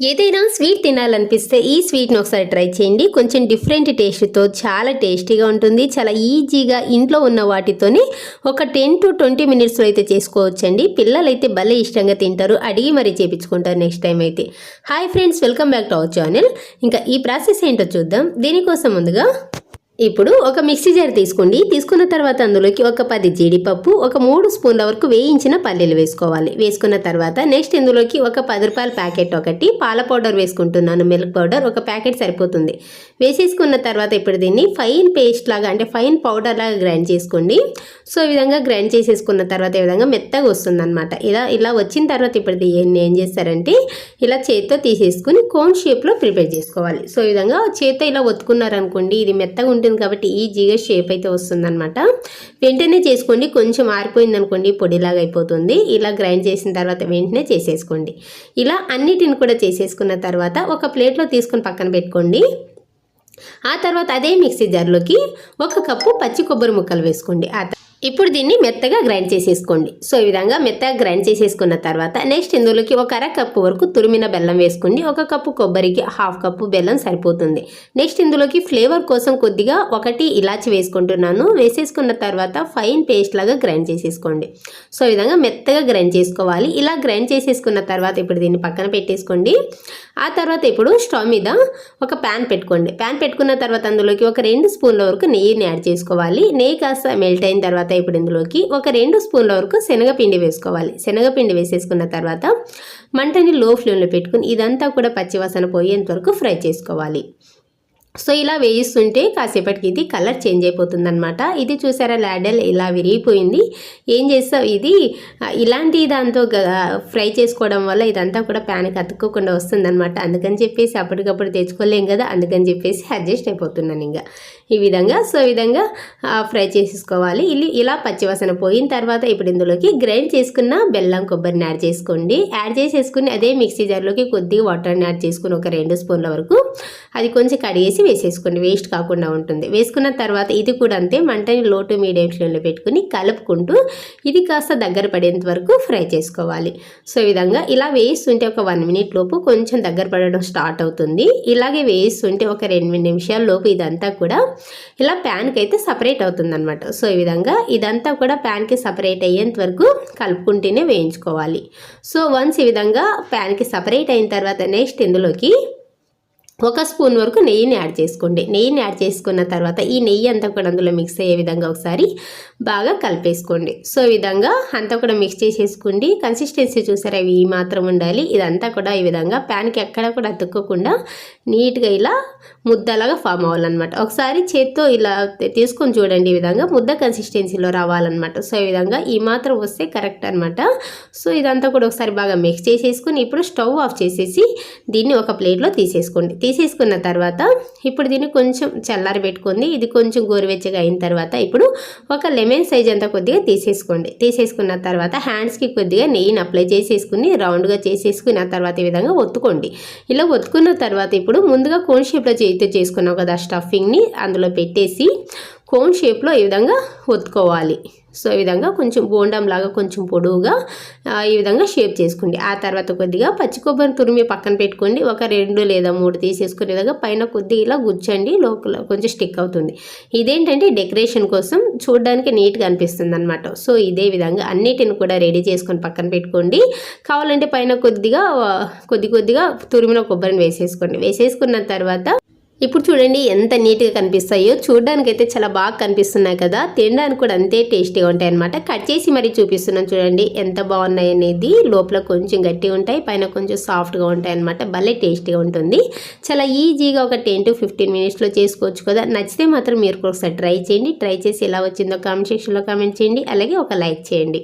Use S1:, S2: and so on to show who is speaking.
S1: ఏదైనా స్వీట్ తినాలనిపిస్తే ఈ స్వీట్ని ఒకసారి ట్రై చేయండి. కొంచెం డిఫరెంట్ టేస్ట్తో చాలా టేస్టీగా ఉంటుంది. చాలా ఈజీగా ఇంట్లో ఉన్న వాటితోనే ఒక టెన్ టు ట్వంటీ మినిట్స్లో అయితే చేసుకోవచ్చండి. పిల్లలైతే భలే ఇష్టంగా తింటారు. అడిగి మరీ చేపించుకుంటారు నెక్స్ట్ టైం అయితే. Hi friends welcome back to our channel. ఇంకా ఈ ప్రాసెస్ ఏంటో చూద్దాం. దీనికోసం ముందుగా ఇప్పుడు ఒక మిక్సీ జార్ తీసుకోండి. తీసుకున్న తర్వాత అందులోకి ఒక పది జీడిపప్పు ఒక మూడు స్పూన్ల వరకు వేయించిన పల్లీలు వేసుకోవాలి. వేసుకున్న తర్వాత నెక్స్ట్ ఇందులోకి ఒక పది రూపాయల ప్యాకెట్ ఒకటి పాల పౌడర్ వేసుకుంటున్నాను. మిల్క్ పౌడర్ ఒక ప్యాకెట్ సరిపోతుంది. వేసేసుకున్న తర్వాత ఇప్పుడు దీన్ని ఫైన్ పేస్ట్ లాగా అంటే ఫైన్ పౌడర్ లాగా గ్రైండ్ చేసుకోండి. సో ఈ విధంగా గ్రైండ్ చేసేసుకున్న తర్వాత ఈ విధంగా మెత్తగా వస్తుందన్నమాట. ఇలా ఇలా వచ్చిన తర్వాత ఇప్పుడు దీన్ని ఏం చేస్తారంటే ఇలా చేత్తో తీసేసుకుని కోన్ షేప్లో ప్రిపేర్ చేసుకోవాలి. సో ఈ విధంగా చేత్తో ఇలా ఒత్తుకున్నారనుకోండి ఇది మెత్తగా ఉంటుంది కాబట్టి ఈజీగా షేప్ అయితే వస్తుందనమాట వెంటనే చేసుకోండి. కొంచెం ఆరిపోయింది అనుకోండి పొడిలాగా అయిపోతుంది. ఇలా గ్రైండ్ చేసిన తర్వాత వెంటనే చేసేసుకోండి. ఇలా అన్నిటిని కూడా చేసేసుకున్న తర్వాత ఒక ప్లేట్లో తీసుకొని పక్కన పెట్టుకోండి. ఆ తర్వాత అదే మిక్సీ జార్లోకి ఒక కప్పు పచ్చి కొబ్బరి ముక్కలు వేసుకోండి. ఆ ఇప్పుడు దీన్ని మెత్తగా గ్రైండ్ చేసేసుకోండి. సో ఈ విధంగా మెత్తగా గ్రైండ్ చేసేసుకున్న తర్వాత నెక్స్ట్ ఇందులోకి ఒక అర కప్పు వరకు తురిమిన బెల్లం వేసుకోండి. ఒక కప్పు కొబ్బరికి హాఫ్ కప్పు బెల్లం సరిపోతుంది. నెక్స్ట్ ఇందులోకి ఫ్లేవర్ కోసం కొద్దిగా ఒకటి ఇలాచి వేసుకుంటున్నాను. వేసేసుకున్న తర్వాత ఫైన్ పేస్ట్ లాగా గ్రైండ్ చేసేసుకోండి. సో ఈ విధంగా మెత్తగా గ్రైండ్ చేసుకోవాలి. ఇలా గ్రైండ్ చేసేసుకున్న తర్వాత ఇప్పుడు దీన్ని పక్కన పెట్టేసుకోండి. ఆ తర్వాత ఇప్పుడు స్టవ్ మీద ఒక ప్యాన్ పెట్టుకోండి. ప్యాన్ పెట్టుకున్న తర్వాత అందులోకి ఒక రెండు స్పూన్ల వరకు నెయ్యిని యాడ్ చేసుకోవాలి. నెయ్యి కాస్త మెల్ట్ అయిన తర్వాత ఇప్పుడు ఇందులోకి ఒక రెండు స్పూన్ల వరకు శనగపిండి వేసుకోవాలి. శనగపిండి వేసేసుకున్న తర్వాత మంటని లో ఫ్లేమ్లో పెట్టుకుని ఇదంతా కూడా పచ్చివాసన పోయేంత వరకు ఫ్రై చేసుకోవాలి. సో ఇలా వేయిస్తుంటే కాసేపటికి ఇది కలర్ చేంజ్ అయిపోతుంది అనమాట ఇది చూసారా లాడల్ ఇలా విరిగిపోయింది. ఏం చేస్తావు ఇది? ఇలాంటి దాంతో ఫ్రై చేసుకోవడం వల్ల ఇదంతా కూడా ప్యాన్కి అతుక్కోకుండా వస్తుంది అనమాట అందుకని చెప్పేసి అప్పటికప్పుడు తెచ్చుకోలేం కదా అందుకని చెప్పేసి అడ్జస్ట్ అయిపోతున్నాను ఇంకా ఈ విధంగా సో ఈ విధంగా ఫ్రై చేసేసుకోవాలి. ఇది ఇలా పచ్చివాసన పోయిన తర్వాత ఇప్పుడు ఇందులోకి గ్రైండ్ చేసుకున్న బెల్లం కొబ్బరిని యాడ్ చేసుకోండి. యాడ్ చేసేసుకుని అదే మిక్సీ జార్లోకి కొద్దిగా వాటర్ని యాడ్ చేసుకుని ఒక రెండు స్పూన్ల వరకు అది కొంచెం కడిగేసి వేసేసుకోండి. వేస్ట్ కాకుండా ఉంటుంది. వేసుకున్న తర్వాత ఇది కూడా అంతే మంటని లో టు మీడియం ఫ్లేమ్లో పెట్టుకుని కలుపుకుంటూ ఇది కాస్త దగ్గర పడేంత వరకు ఫ్రై చేసుకోవాలి. సో ఈ విధంగా ఇలా వేయిస్తుంటే ఒక వన్ మినిట్ లోపు కొంచెం దగ్గర పడడం స్టార్ట్ అవుతుంది. ఇలాగే వేయిస్తుంటే ఒక రెండు నిమిషాల లోపు ఇదంతా కూడా ఇలా ప్యాన్కి అయితే సపరేట్ అవుతుంది అనమాట సో ఈ విధంగా ఇదంతా కూడా ప్యాన్కి సపరేట్ అయ్యేంత వరకు కలుపుకుంటూనే వేయించుకోవాలి. సో వన్స్ ఈ విధంగా ప్యాన్కి సపరేట్ అయిన తర్వాత నెక్స్ట్ ఇందులోకి ఒక స్పూన్ వరకు నెయ్యిని యాడ్ చేసుకోండి. నెయ్యిని యాడ్ చేసుకున్న తర్వాత ఈ నెయ్యి అంతా కూడా అందులో మిక్స్ అయ్యే విధంగా ఒకసారి బాగా కలిపేసుకోండి. సో విధంగా అంతా కూడా మిక్స్ చేసేసుకోండి. కన్సిస్టెన్సీ చూసారా? ఇవి ఈ మాత్రం ఉండాలి. ఇదంతా కూడా ఈ విధంగా ప్యాన్కి ఎక్కడ కూడా అతుక్కోకుండా నీట్గా ఇలా ముద్దలాగా ఫామ్ అవ్వాలన్నమాట. ఒకసారి చేత్తో ఇలా తీసుకొని చూడండి ఈ విధంగా ముద్ద కన్సిస్టెన్సీలో రావాలన్నమాట. సో ఈ విధంగా ఈ మాత్రం వస్తే కరెక్ట్ అనమాట సో ఇదంతా కూడా ఒకసారి బాగా మిక్స్ చేసేసుకుని ఇప్పుడు స్టవ్ ఆఫ్ చేసేసి దీన్ని ఒక ప్లేట్లో తీసేసుకోండి. తీసేసుకున్న తర్వాత ఇప్పుడు దీన్ని కొంచెం చల్లారి పెట్టుకుంది. ఇది కొంచెం గోరువెచ్చగా అయిన తర్వాత ఇప్పుడు ఒక లెమన్ సైజ్ అంతా కొద్దిగా తీసేసుకోండి. తీసేసుకున్న తర్వాత హ్యాండ్స్కి కొద్దిగా నెయ్యిని అప్లై చేసేసుకుని రౌండ్గా చేసేసుకుని ఆ తర్వాత ఈ విధంగా ఒత్తుకోండి. ఇలా ఒత్తుకున్న తర్వాత ఇప్పుడు ముందుగా కోన్ షేప్లో చేతితో చేసుకున్నాం కదా స్టఫింగ్ని అందులో పెట్టేసి కోన్ షేప్లో ఈ విధంగా ఒత్తుకోవాలి. సో ఈ విధంగా కొంచెం బోండం లాగా కొంచెం పొడవుగా ఈ విధంగా షేప్ చేసుకోండి. ఆ తర్వాత కొద్దిగా పచ్చి కొబ్బరి తురిమి పక్కన పెట్టుకోండి. ఒక రెండు లేదా మూడు తీసేసుకునే విధంగా పైన కొద్దిగా ఇలా గుచ్చండి. లోపల కొంచెం స్టిక్ అవుతుంది. ఇదేంటంటే డెకరేషన్ కోసం చూడడానికి నీట్గా అనిపిస్తుంది అనమాట సో ఇదే విధంగా అన్నిటిని కూడా రెడీ చేసుకొని పక్కన పెట్టుకోండి. కావాలంటే పైన కొద్దిగా కొద్ది కొద్దిగా తురిమిన కొబ్బరిని వేసేసుకోండి. వేసేసుకున్న తర్వాత ఇప్పుడు చూడండి ఎంత నీట్గా కనిపిస్తాయో. చూడడానికి అయితే చాలా బాగా కనిపిస్తున్నాయి కదా. తినడానికి కూడా అంతే టేస్టీగా ఉంటాయి అనమాట కట్ చేసి మరి చూపిస్తున్నాను చూడండి ఎంత బాగున్నాయి అనేది. లోపల కొంచెం గట్టిగా ఉంటాయి పైన కొంచెం సాఫ్ట్గా ఉంటాయి అనమాట భలే టేస్టీగా ఉంటుంది. చాలా ఈజీగా ఒక టెన్ టు ఫిఫ్టీన్ మినిట్స్లో చేసుకోవచ్చు కదా. నచ్చితే మాత్రం మీరు కూడా ఒకసారి ట్రై చేయండి. ట్రై చేసి ఎలా వచ్చిందో కామెంట్ సెక్షన్లో కామెంట్ చేయండి. అలాగే ఒక లైక్ చేయండి.